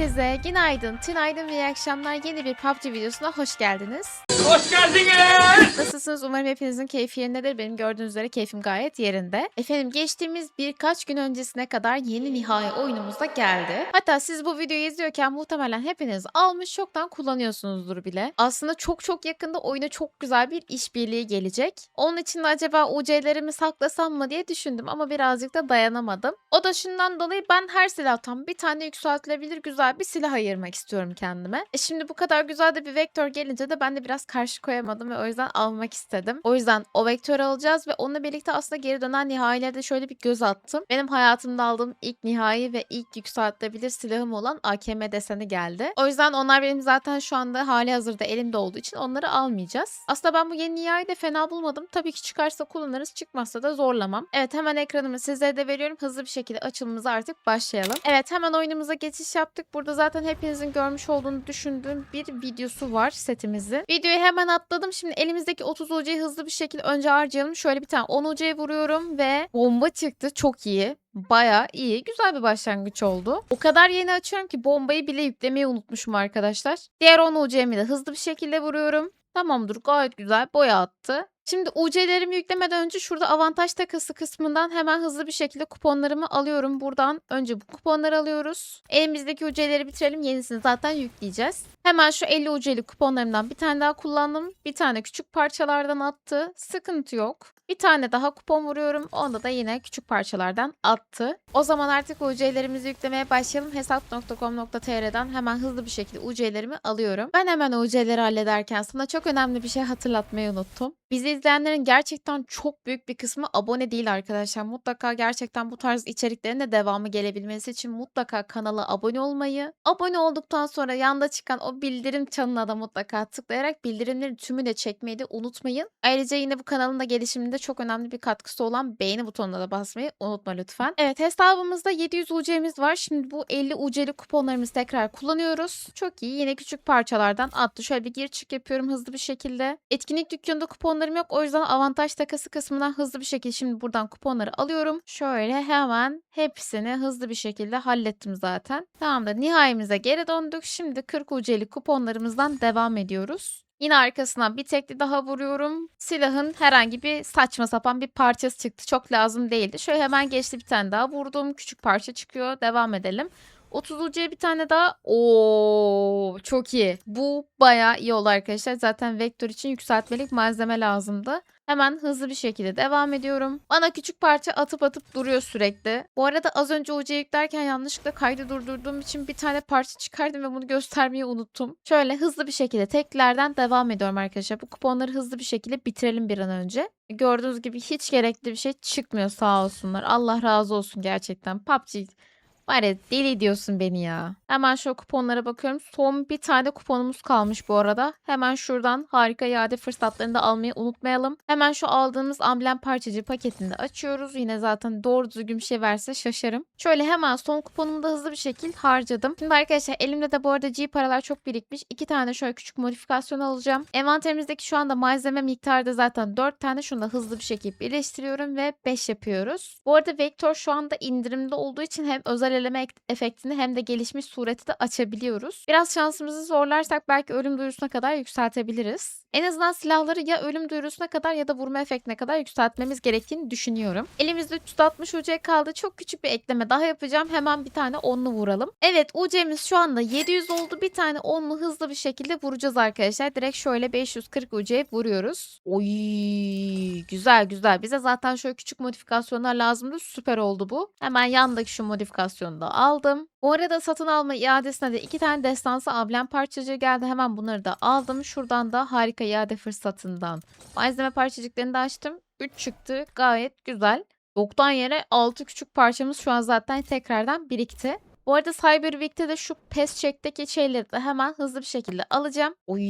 Hepinize günaydın, tünaydın ve iyi akşamlar. Yeni bir PUBG videosuna hoş geldiniz. Hoş geldiniz. Nasılsınız? Umarım hepinizin keyfi yerindedir. Benim gördüğünüz üzere keyfim gayet yerinde. Efendim geçtiğimiz birkaç gün öncesine kadar yeni nihai oyunumuz da geldi. Hatta siz bu videoyu izliyorken muhtemelen hepiniz almış çoktan kullanıyorsunuzdur bile. Aslında çok çok yakında oyuna çok güzel bir işbirliği gelecek. Onun için de acaba UC'lerimi saklasam mı diye düşündüm ama birazcık da dayanamadım. O da şundan dolayı ben her silahtan bir tane yükseltilebilir güzel bir silah ayırmak istiyorum kendime. E şimdi bu kadar güzel de bir vektör gelince de ben de biraz karşı koyamadım ve o yüzden almak istedim. O yüzden o vektörü alacağız ve onunla birlikte aslında geri dönen nihaileri de şöyle bir göz attım. Benim hayatımda aldığım ilk nihai ve ilk yükseltilebilir silahım olan AKM deseni geldi. O yüzden onlar benim zaten şu anda hali hazırda elimde olduğu için onları almayacağız. Aslında ben bu yeni nihai de fena bulmadım. Tabii ki çıkarsa kullanırız çıkmazsa da zorlamam. Evet hemen ekranımı sizlere de veriyorum. Hızlı bir şekilde açılımımıza artık başlayalım. Evet hemen oyunumuza geçiş yaptık. Burada zaten hepinizin görmüş olduğunu düşündüğüm bir videosu var setimizi. Videoyu hemen atladım. Şimdi elimizdeki 30 UC'yi hızlı bir şekilde önce harcayalım. Şöyle bir tane 10 UC'ye vuruyorum ve bomba çıktı. Çok iyi. Baya iyi. Güzel bir başlangıç oldu. O kadar yeni açıyorum ki bombayı bile yüklemeyi unutmuşum arkadaşlar. Diğer 10 UC'mi de hızlı bir şekilde vuruyorum. Tamamdır gayet güzel boya attı. Şimdi UC'lerimi yüklemeden önce şurada avantaj takası kısmından hemen hızlı bir şekilde kuponlarımı alıyorum. Buradan önce bu kuponları alıyoruz. Elimizdeki UC'leri bitirelim. Yenisini zaten yükleyeceğiz. Hemen şu 50 UC'li kuponlarımdan bir tane daha kullandım. Bir tane küçük parçalardan attı. Sıkıntı yok. Bir tane daha kupon vuruyorum. Onda da yine küçük parçalardan attı. O zaman artık UC'lerimizi yüklemeye başlayalım. Hesap.com.tr'den hemen hızlı bir şekilde UC'lerimi alıyorum. Ben hemen UC'leri hallederken sana çok önemli bir şey hatırlatmayı unuttum. Bizi izleyenlerin gerçekten çok büyük bir kısmı abone değil arkadaşlar. Mutlaka gerçekten bu tarz içeriklerin de devamı gelebilmesi için mutlaka kanala abone olmayı, abone olduktan sonra yanda çıkan o bildirim çanına da mutlaka tıklayarak bildirimlerin tümü de çekmeyi de unutmayın. Ayrıca yine bu kanalın da gelişiminde çok önemli bir katkısı olan beğeni butonuna da basmayı unutma lütfen. Evet hesabımızda 700 UC'miz var. Şimdi bu 50 UC'li kuponlarımızı tekrar kullanıyoruz. Çok iyi. Yine küçük parçalardan attı. Şöyle bir gir çık yapıyorum hızlı bir şekilde. Etkinlik dükkanında kuponlarım yok. O yüzden avantaj takası kısmından hızlı bir şekilde şimdi buradan kuponları alıyorum. Şöyle hemen hepsini hızlı bir şekilde hallettim zaten. Tamamdır. Nihayemize geri döndük. Şimdi 40 UC'li kuponlarımızdan devam ediyoruz. Yine arkasından bir tekli daha vuruyorum. Silahın herhangi bir saçma sapan bir parçası çıktı. Çok lazım değildi. Şöyle hemen geçti bir tane daha vurdum. Küçük parça çıkıyor. Devam edelim. 30 ucuya bir tane daha. Oo çok iyi. Bu bayağı iyi oldu arkadaşlar. Zaten vektör için yükseltmelik malzeme lazımdı. Hemen hızlı bir şekilde devam ediyorum. Bana küçük parça atıp atıp duruyor sürekli. Bu arada az önce ucuya yüklerken yanlışlıkla kaydı durdurduğum için bir tane parça çıkardım ve bunu göstermeyi unuttum. Şöyle hızlı bir şekilde teklerden devam ediyorum arkadaşlar. Bu kuponları hızlı bir şekilde bitirelim bir an önce. Gördüğünüz gibi hiç gerekli bir şey çıkmıyor sağ olsunlar. Allah razı olsun gerçekten. PUBG Var ya deli diyorsun beni ya. Hemen şu kuponlara bakıyorum. Son bir tane kuponumuz kalmış bu arada. Hemen şuradan harika iade fırsatlarını da almayı unutmayalım. Hemen şu aldığımız amblem parçacı paketini de açıyoruz. Yine zaten doğru düzgün bir şey verse şaşarım. Şöyle hemen son kuponumu da hızlı bir şekilde harcadım. Şimdi arkadaşlar elimde de bu arada G paralar çok birikmiş. İki tane şöyle küçük modifikasyon alacağım. Envanterimizdeki şu anda malzeme miktarı da zaten 4 tane. Şunu da hızlı bir şekilde birleştiriyorum ve 5 yapıyoruz. Bu arada vektör şu anda indirimde olduğu için hem özel eleme ek- efektini hem de gelişmiş sureti de açabiliyoruz. Biraz şansımızı zorlarsak belki ölüm duyurusuna kadar yükseltebiliriz. En azından silahları ya ölüm duyurusuna kadar ya da vurma efektine kadar yükseltmemiz gerektiğini düşünüyorum. Elimizde 360 UC kaldı. Çok küçük bir ekleme daha yapacağım. Hemen bir tane onlu vuralım. Evet UC'miz şu anda 700 oldu. Bir tane onlu hızlı bir şekilde vuracağız arkadaşlar. Direkt şöyle 540 UC vuruyoruz. Oy güzel güzel. Bize zaten şöyle küçük modifikasyonlar lazımdı. Süper oldu bu. Hemen yandaki şu da aldım. Bu arada satın alma iadesine de iki tane destansı ablem parçacığı geldi. Hemen bunları da aldım. Şuradan da harika iade fırsatından malzeme parçacıklarını da açtım. 3 çıktı. Gayet güzel. Yoktan yere 6 küçük parçamız şu an zaten tekrardan birikti. Bu arada Cyber Week'te de şu PES Check'teki şeyleri de hemen hızlı bir şekilde alacağım. Oy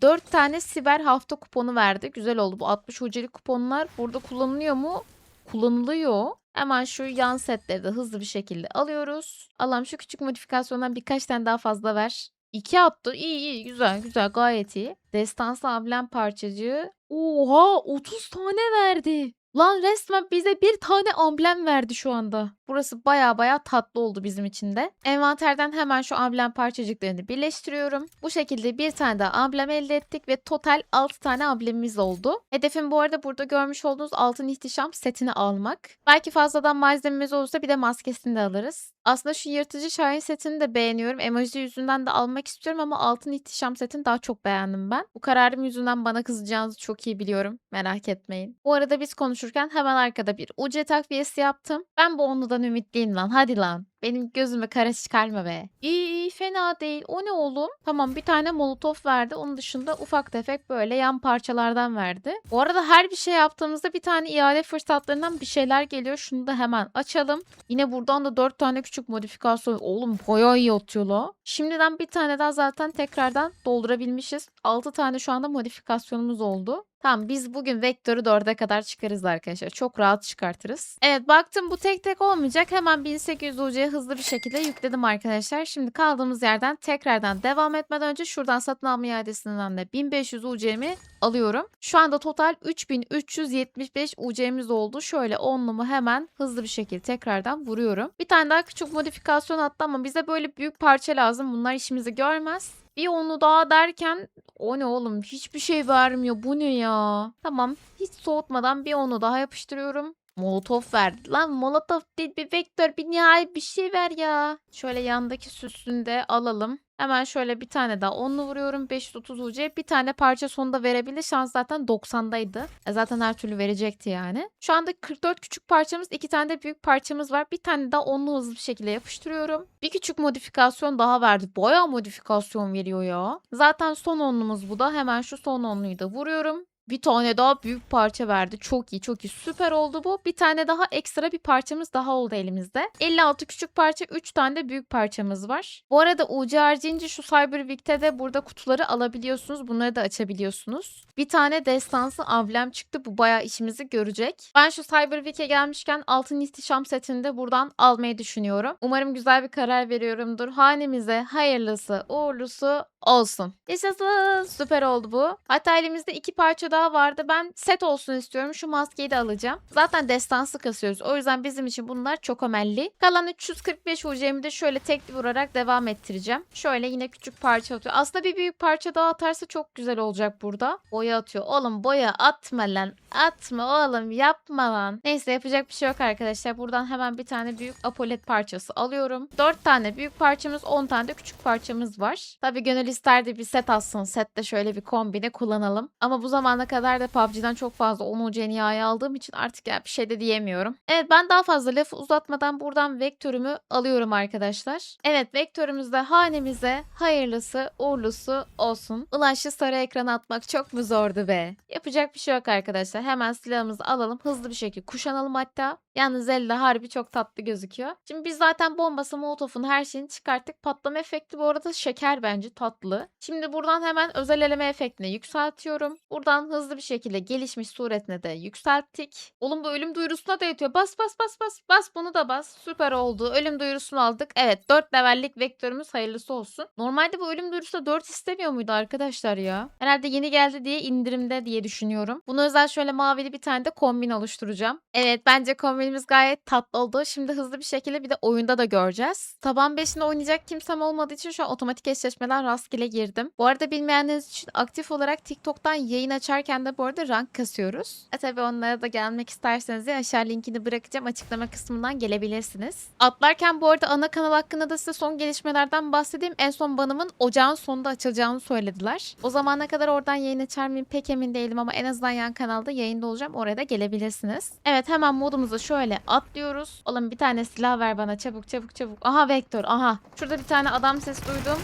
4 tane siber hafta kuponu verdi. Güzel oldu. Bu 60 uceli kuponlar burada kullanılıyor mu? Kullanılıyor. Hemen şu yan setleri de hızlı bir şekilde alıyoruz. Allah'ım şu küçük modifikasyondan birkaç tane daha fazla ver. 2 attı. İyi iyi güzel güzel gayet iyi. Destansı ablem parçacığı. Oha 30 tane verdi. Lan resmen bize bir tane amblem verdi şu anda. Burası baya baya tatlı oldu bizim için de. Envanterden hemen şu amblem parçacıklarını birleştiriyorum. Bu şekilde bir tane daha amblem elde ettik ve total 6 tane amblemimiz oldu. Hedefim bu arada burada görmüş olduğunuz altın ihtişam setini almak. Belki fazladan malzememiz olursa bir de maskesini de alırız. Aslında şu yırtıcı şahin setini de beğeniyorum. Emoji yüzünden de almak istiyorum ama altın ihtişam setini daha çok beğendim ben. Bu kararım yüzünden bana kızacağınızı çok iyi biliyorum. Merak etmeyin. Bu arada biz konuşurken hemen arkada bir UC takviyesi yaptım. Ben bu onludan ümitliyim lan. Hadi lan. Benim gözüme kara çıkarma be. İyi iyi fena değil. O ne oğlum? Tamam bir tane molotof verdi. Onun dışında ufak tefek böyle yan parçalardan verdi. Bu arada her bir şey yaptığımızda bir tane iade fırsatlarından bir şeyler geliyor. Şunu da hemen açalım. Yine buradan da 4 tane küçük modifikasyon. Oğlum bayağı iyi atıyor la. Şimdiden bir tane daha zaten tekrardan doldurabilmişiz. 6 tane şu anda modifikasyonumuz oldu. Tamam biz bugün vektörü 4'e kadar çıkarız arkadaşlar. Çok rahat çıkartırız. Evet baktım bu tek tek olmayacak. Hemen 1800 UC'ye hızlı bir şekilde yükledim arkadaşlar. Şimdi kaldığımız yerden tekrardan devam etmeden önce şuradan satın alma iadesinden de 1500 UC'mi alıyorum. Şu anda total 3375 UC'miz oldu. Şöyle onlumu hemen hızlı bir şekilde tekrardan vuruyorum. Bir tane daha küçük modifikasyon attı ama bize böyle büyük parça lazım. Bunlar işimizi görmez. Bir onu daha derken o ne oğlum hiçbir şey vermiyor bu ne ya. Tamam hiç soğutmadan bir onu daha yapıştırıyorum. Molotof verdi. Lan molotof değil bir vektör bir nihai bir şey ver ya. Şöyle yandaki süsünü de alalım. Hemen şöyle bir tane daha onlu vuruyorum. 530 UC. Bir tane parça sonunda verebilir. Şans zaten 90'daydı. E zaten her türlü verecekti yani. Şu anda 44 küçük parçamız. iki tane de büyük parçamız var. Bir tane daha onlu hızlı bir şekilde yapıştırıyorum. Bir küçük modifikasyon daha verdi. Bayağı modifikasyon veriyor ya. Zaten son onlumuz bu da. Hemen şu son onluyu da vuruyorum. Bir tane daha büyük parça verdi. Çok iyi çok iyi. Süper oldu bu. Bir tane daha ekstra bir parçamız daha oldu elimizde. 56 küçük parça 3 tane de büyük parçamız var. Bu arada UC harcayınca şu Cyberweek'te de burada kutuları alabiliyorsunuz. Bunları da açabiliyorsunuz. Bir tane destansı amblem çıktı. Bu bayağı işimizi görecek. Ben şu Cyberweek'e gelmişken altın ihtişam setini de buradan almayı düşünüyorum. Umarım güzel bir karar veriyorumdur. Hanemize hayırlısı uğurlusu olsun. Yaşasın. Süper oldu bu. Hatta elimizde iki parça daha vardı. Ben set olsun istiyorum. Şu maskeyi de alacağım. Zaten destansı kasıyoruz. O yüzden bizim için bunlar çok ömelli. Kalan 345 UC'mi de şöyle tekli vurarak devam ettireceğim. Şöyle yine küçük parça atıyor. Aslında bir büyük parça daha atarsa çok güzel olacak burada. Boya atıyor. Oğlum boya atma lan. Atma oğlum yapma lan. Neyse yapacak bir şey yok arkadaşlar. Buradan hemen bir tane büyük apolet parçası alıyorum. 4 tane büyük parçamız 10 tane de küçük parçamız var. Tabii gönül isterdi bir set alsın. Sette şöyle bir kombine kullanalım. Ama bu zamana kadar da PUBG'den çok fazla 10 UC nihai aldığım için artık ya bir şey de diyemiyorum. Evet ben daha fazla lafı uzatmadan buradan vektörümü alıyorum arkadaşlar. Evet vektörümüzde hanemize hayırlısı uğurlusu olsun. Ulan şu sarı ekrana atmak çok mu zordu be? Yapacak bir şey yok arkadaşlar. Hemen silahımızı alalım. Hızlı bir şekilde kuşanalım hatta. Yalnız Zelda harbi çok tatlı gözüküyor. Şimdi biz zaten bombası, molotofun her şeyini çıkarttık. Patlama efekti bu arada şeker bence tatlı. Şimdi buradan hemen özel eleme efektini yükseltiyorum. Buradan hızlı bir şekilde gelişmiş suretine de yükselttik. Oğlum bu ölüm duyurusuna da yetiyor. Bas bas bas bas. Bas bunu da bas. Süper oldu. Ölüm duyurusunu aldık. Evet 4 levellik vektörümüz hayırlısı olsun. Normalde bu ölüm duyurusu da 4 istemiyor muydu arkadaşlar ya? Herhalde yeni geldi diye indirimde diye düşünüyorum. Bunu özel şöyle mavili bir tane de kombin oluşturacağım. Evet bence kombinimiz gayet tatlı oldu. Şimdi hızlı bir şekilde bir de oyunda da göreceğiz. Taban 5'inde oynayacak kimsem olmadığı için şu an otomatik eşleşmeden rastgele girdim. Bu arada bilmeyenleriniz için aktif olarak TikTok'tan yayın açarken de bu arada rank kasıyoruz. E tabi onlara da gelmek isterseniz de aşağı linkini bırakacağım. Açıklama kısmından gelebilirsiniz. Atlarken bu arada ana kanal hakkında da size son gelişmelerden bahsedeyim. En son banımın ocağın sonunda açılacağını söylediler. O zamana kadar oradan yayın açar mıyım pek emin değilim ama en azından yan kanalda yayında olacağım. Oraya da gelebilirsiniz. Evet hemen modumuzu şöyle atlıyoruz. Oğlum bir tane silah ver bana çabuk çabuk çabuk. Aha vektör aha. Şurada bir tane adam ses duydum.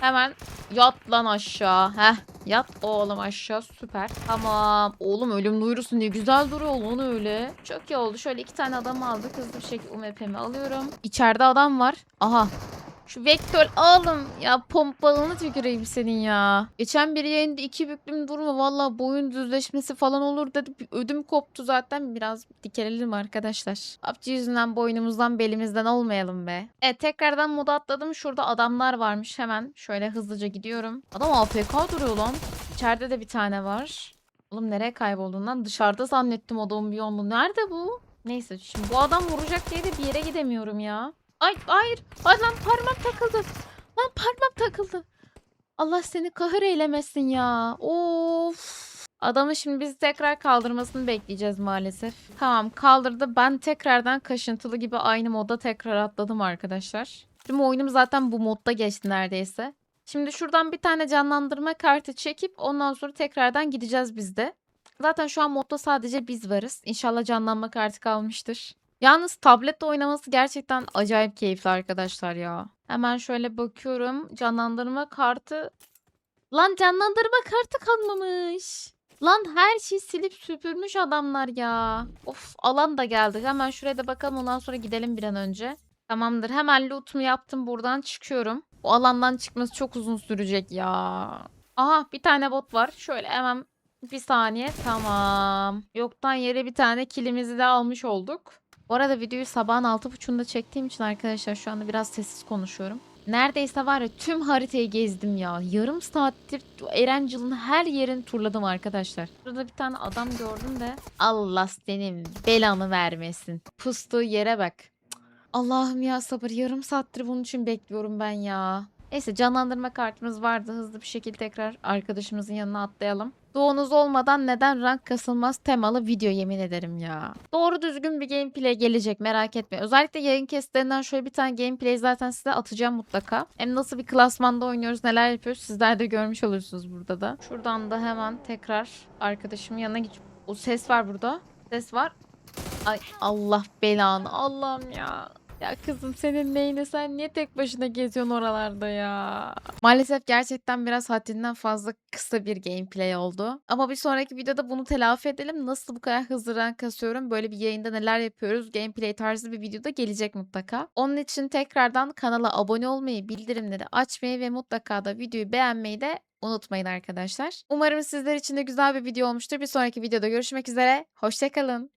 Hemen yat lan aşağı. Heh yat oğlum aşağı süper. Tamam. Oğlum ölüm duyurusu ne güzel duruyor lan öyle. Çok iyi oldu. Şöyle iki tane adam aldık. Hızlı bir şekilde UMP'mi alıyorum. İçeride adam var. Aha şu vektör oğlum ya pompalını tüküreyim senin ya. Geçen bir yayında iki büklüm durma valla boyun düzleşmesi falan olur dedi. Ödüm koptu zaten biraz dikelelim arkadaşlar. PUBG yüzünden boynumuzdan belimizden olmayalım be. Evet tekrardan moda atladım. Şurada adamlar varmış hemen. Şöyle hızlıca gidiyorum. Adam AFK duruyor lan. İçeride de bir tane var. Oğlum nereye kaybolduğundan dışarıda zannettim odamın bir yolunu. Nerede bu? Neyse şimdi bu adam vuracak diye de bir yere gidemiyorum ya. Ay hayır. Ay lan parmak takıldı. Lan parmak takıldı. Allah seni kahır eylemesin ya. Of. Adamı şimdi biz tekrar kaldırmasını bekleyeceğiz maalesef. Tamam kaldırdı. Ben tekrardan kaşıntılı gibi aynı moda tekrar atladım arkadaşlar. Tüm oyunum zaten bu modda geçti neredeyse. Şimdi şuradan bir tane canlandırma kartı çekip ondan sonra tekrardan gideceğiz biz de. Zaten şu an modda sadece biz varız. İnşallah canlanma kartı kalmıştır. Yalnız tablette oynaması gerçekten acayip keyifli arkadaşlar ya. Hemen şöyle bakıyorum. Canlandırma kartı... Lan canlandırma kartı kalmamış. Lan her şeyi silip süpürmüş adamlar ya. Of alan da geldi. Hemen şuraya da bakalım ondan sonra gidelim bir an önce. Tamamdır. Hemen lootumu yaptım. Buradan çıkıyorum. O alandan çıkması çok uzun sürecek ya. Aha bir tane bot var. Şöyle hemen bir saniye. Tamam. Yoktan yere bir tane kilimizi de almış olduk. Bu arada videoyu sabahın 6.30'unda çektiğim için arkadaşlar şu anda biraz sessiz konuşuyorum. Neredeyse var ya tüm haritayı gezdim ya. Yarım saattir Erencil'in her yerini turladım arkadaşlar. Burada bir tane adam gördüm de Allah senin belanı vermesin. Pustuğu yere bak. Allah'ım ya sabır yarım saattir bunun için bekliyorum ben ya. Neyse canlandırma kartımız vardı. Hızlı bir şekilde tekrar arkadaşımızın yanına atlayalım. Doğunuz olmadan neden rank kasılmaz temalı video yemin ederim ya. Doğru düzgün bir gameplay gelecek merak etme. Özellikle yayın kestlerinden şöyle bir tane gameplay zaten size atacağım mutlaka. Hem nasıl bir klasmanda oynuyoruz neler yapıyoruz sizler de görmüş olursunuz burada da. Şuradan da hemen tekrar arkadaşımın yanına git. O ses var burada. Ses var. Ay Allah belanı Allah'ım ya. Ya kızım senin neyine sen niye tek başına geziyorsun oralarda ya? Maalesef gerçekten biraz haddinden fazla kısa bir gameplay oldu. Ama bir sonraki videoda bunu telafi edelim. Nasıl bu kadar hızlı rank kasıyorum? Böyle bir yayında neler yapıyoruz? Gameplay tarzı bir videoda gelecek mutlaka. Onun için tekrardan kanala abone olmayı, bildirimleri açmayı ve mutlaka da videoyu beğenmeyi de unutmayın arkadaşlar. Umarım sizler için de güzel bir video olmuştur. Bir sonraki videoda görüşmek üzere. Hoşçakalın.